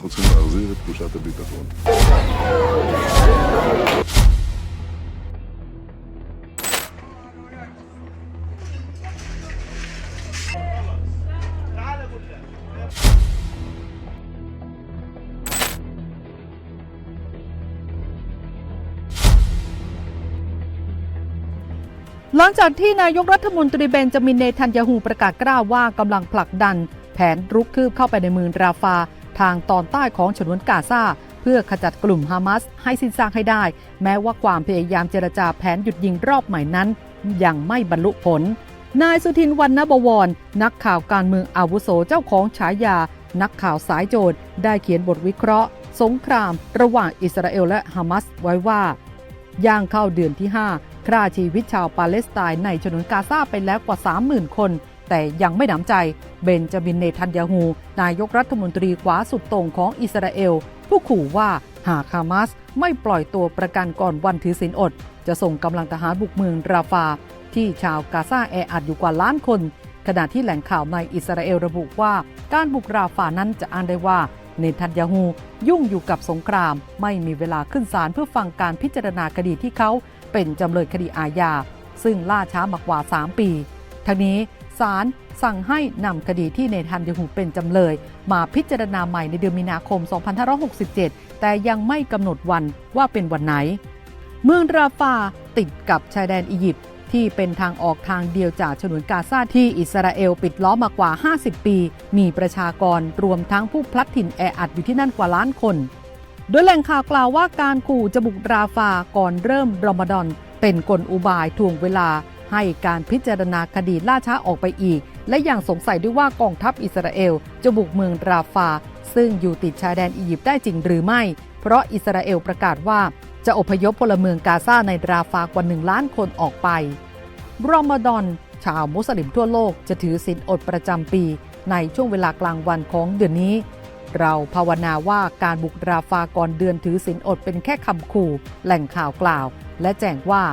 אנחנו צריכים להחזיר את תחושת הביטחון. หลังจากที่นายกรัฐมนตรีเบนจามินเนทันยาฮูประกาศกล้าวว่ากำลังผลักดัน แผนรุกคืบเข้าไปในเมืองราฟา ทางตอนใต้ของฉนวนกาซาเพื่อขจัดกลุ่มฮามาสให้สิ้นซากให้ได้ แม้ว่าความพยายามเจรจาแผนหยุดยิงรอบใหม่นั้น ยังไม่บรรลุผล นายสุทินวันนบวร นักข่าวการเมืองอาวุโสเจ้าของฉายา นักข่าวสายโจรได้เขียนบทวิเคราะห์ สงคราม ระหว่างอิสราเอลและฮามาสไว้ว่า ย่างเข้าเดือนที่ 5 ฆ่าชีวิตชาวปาเลสไตน์ในฉนวนกาซาไปแล้วกว่า 30,000 คน แต่ยังไม่หนำใจ เบนจามินเนทันยาฮู นายกรัฐมนตรีขวาสุดโต่งของอิสราเอล ผู้ขู่ว่าหากฮามาสไม่ปล่อยตัวประกันก่อนวันถือศีลอด จะส่งกำลังทหารบุกเมืองราฟา ที่ชาวกาซาแออัดอยู่กว่าล้านคน ขณะที่แหล่งข่าวในอิสราเอลระบุว่าการบุกราฟานั้นจะอ้างได้ว่าเนทันยาฮูยุ่งอยู่กับสงคราม ไม่มีเวลาขึ้นศาลเพื่อฟังการพิจารณาคดีที่เขาเป็นจำเลยคดีอาญาซึ่งล่าช้ามากว่า 3 ปีทั้งนี้ ศาลสั่งให้นำคดีที่เนทันยาฮูเป็นจำเลย มาพิจารณาใหม่ในเดือนมีนาคม 2567 แต่ยังไม่กำหนดวันว่าเป็นวันไหน เมืองราฟาติดกับชายแดนอียิปต์ที่เป็นทางออกทางเดียวจากฉนวนกาซาที่อิสราเอลปิดล้อมมากว่า 50 ปี มีประชากรรวมทั้งผู้พลัดถิ่นแออัดอยู่ที่นั่นกว่าล้านคน โดยแหล่งข่าวกล่าวว่าการขู่จะบุกราฟาก่อนเริ่มรอมฎอนเป็นกลอุบายทวงเวลา ให้การพิจารณาคดีล่าช้าออกไปอีก และยังสงสัยด้วยว่ากองทัพอิสราเอลจะบุกเมืองราฟา ซึ่งอยู่ติดชายแดนอียิปต์ได้จริงหรือไม่ เพราะอิสราเอลประกาศว่าจะอพยพพลเมืองกาซาในราฟากว่า1ล้านคนออกไป รอมฎอน ชาวมุสลิมทั่วโลกจะถือศีลอดประจำปี ในช่วงเวลากลางวันของเดือนนี้ เราภาวนาว่าการบุกราฟาก่อนเดือนถือศีลอดเป็นแค่คำขู่ แหล่งข่าวกล่าว และแจ้งว่า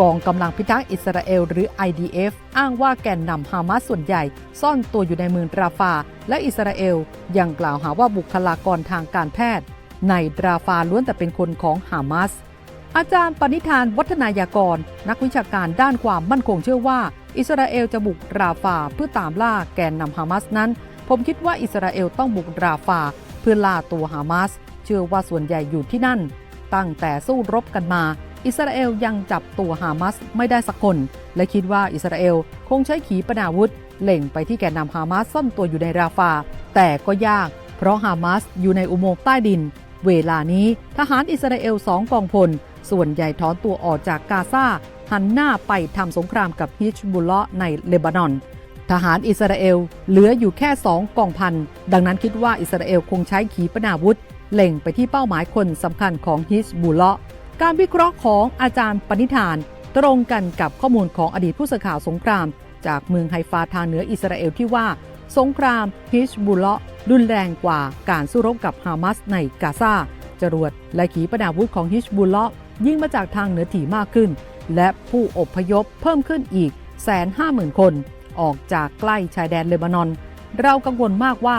กองกำลังพิทักษ์อิสราเอลหรือ IDF อ้างว่าแกนนำฮามาสส่วนใหญ่ ซ่อนตัวอยู่ในเมืองราฟา และอิสราเอลยังกล่าวหาว่าบุคลากรทางการแพทย์ ในราฟาล้วนแต่เป็นคนของฮามาสอาจารย์ปณิธานวัฒนายากร นักวิชาการด้านความมั่นคงเชื่อว่า อิสราเอลจะบุกราฟาเพื่อตามล่าแกนนำฮามาสนั้น ผมคิดว่าอิสราเอลต้องบุกราฟา เพื่อล่าตัวฮามาสเชื่อว่าส่วนใหญ่อยู่ที่นั่น ตั้งแต่สู้รบกันมา อิสราเอลยังจับตัวฮามาสไม่ได้สักคน และคิดว่าอิสราเอลคงใช้ขีปนาวุธเล็งไปที่แกนนำฮามาสซ่อนตัวอยู่ในราฟา แต่ก็ยาก เพราะฮามาสอยู่ในอุโมงค์ใต้ดิน เวลานี้ทหารอิสราเอลสองกองพล ส่วนใหญ่ถอนตัวออกจากกาซาหันหน้าไปทำสงครามกับฮิชบุลเลาะในเลบานอน ทหารอิสราเอลเหลืออยู่แค่สองกองพัน ดังนั้นคิดว่าอิสราเอลคงใช้ขีปนาวุธเล็งไปที่เป้าหมายคนสำคัญของฮิชบุลเลาะ การวิเคราะห์ของอาจารย์ปณิธาน ตรงกันกับข้อมูลของอดีตผู้สื่อข่าวสงคราม จากเมืองไฮฟาทางเหนืออิสราเอลที่ว่า สงครามฮิชบุลเลาะรุนแรงกว่าการสู้รบกับฮามาสในกาซาจรวดและขีปนาวุธของฮิชบุลเลาะยิ่งมาจากทางเหนือถี่มากขึ้น และผู้อพยพเพิ่มขึ้นอีกแสนห้าหมื่นคน ออกจากใกล้ชายแดนเลบานอน เรากังวลมากว่า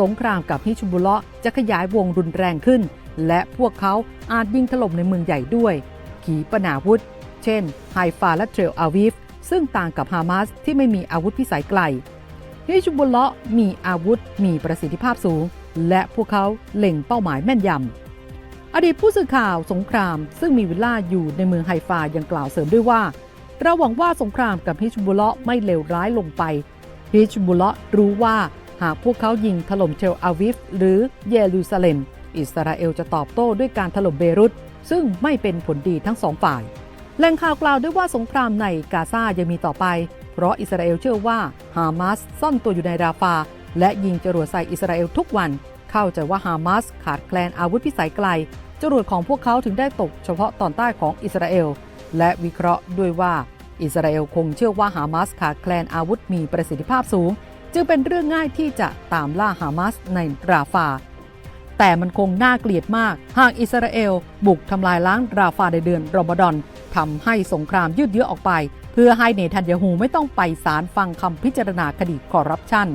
สงครามกับฮิชบุลเลาะห์จะขยายวงรุนแรงขึ้น และพวกเขาอาจยิงถล่มในเมืองใหญ่ด้วย ขีปนาวุธ เช่น ไฮฟาและเทรลอาวิฟ ซึ่งต่างกับฮามาสที่ไม่มีอาวุธพิสัยไกลฮิชบุลเลาะห์มีอาวุธมีประสิทธิภาพสูง และพวกเขาเล็งเป้าหมายแม่นยำอดีตผู้สื่อข่าวสงคราม ซึ่งมีวิลล่าอยู่ในเมืองไฮฟายังกล่าวเสริมด้วยว่าเราหวังว่าสงครามกับฮิชบุลเลาะห์ไม่เลวร้ายลงไปฮิชบุลเลาะห์รู้ว่า หากพวกเขายิงถล่มเทลอาวิฟหรือเยรูซาเล็ม อิสราเอลจะตอบโต้ด้วยการถล่มเบรุต ซึ่งไม่เป็นผลดีทั้งสองฝ่าย แหล่งข่าวกล่าวด้วยว่าสงครามในกาซายังมีต่อไป เพราะอิสราเอลเชื่อว่าฮามาสซ่อนตัวอยู่ในราฟา และยิงจรวดใส่อิสราเอลทุกวัน เข้าใจว่าฮามาสขาดแคลนอาวุธพิสัยไกล จรวดของพวกเขาถึงได้ตกเฉพาะตอนใต้ของอิสราเอล และวิเคราะห์ด้วยว่าอิสราเอลคงเชื่อว่าฮามาสขาดแคลนอาวุธมีประสิทธิภาพสูง จึงเป็นเรื่องง่ายที่จะตามล่าฮามาสในราฟา แต่มันคงน่าเกลียดมาก หากอิสราเอล บุกทำลายล้างราฟาในเดือนรอมฎอนทำให้สงครามยืดเยื้อออกไป เพื่อให้เนทันยาฮูไม่ต้องไปศาลฟังคำพิจารณาคดีคอร์รัปชัน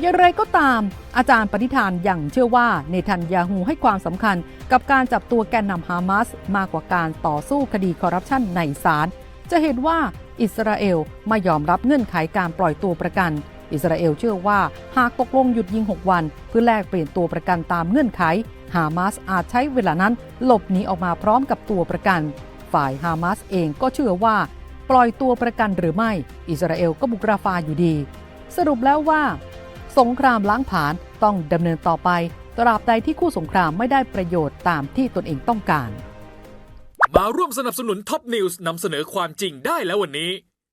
อย่างไรก็ตาม อาจารย์ปณิธานยังเชื่อว่าเนทันยาฮูให้ความสำคัญกับการจับตัวแกนนำฮามาสมากกว่าการต่อสู้คดีคอร์รัปชันในศาลจะเห็นว่าอิสราเอลไม่ยอมรับเงื่อนไขการปล่อยตัวประกัน อิสราเอลเชื่อว่าหากตกลงหยุดยิง 6 วัน เพื่อแลกเปลี่ยนตัวประกันตามเงื่อนไข ฮามาสอาจใช้เวลานั้นหลบหนีออกมาพร้อมกับตัวประกัน ฝ่ายฮามาสเองก็เชื่อว่า ปล่อยตัวประกันหรือไม่ อิสราเอลก็บุกราฟาอยู่ดี สรุปแล้วว่า สงครามล้างผลาญต้องดำเนินต่อไปตราบใดที่คู่สงครามไม่ได้ประโยชน์ตามที่ตนเองต้องการ มาร่วมสนับสนุนท็อปนิวส์นำเสนอความจริงได้แล้ววันนี้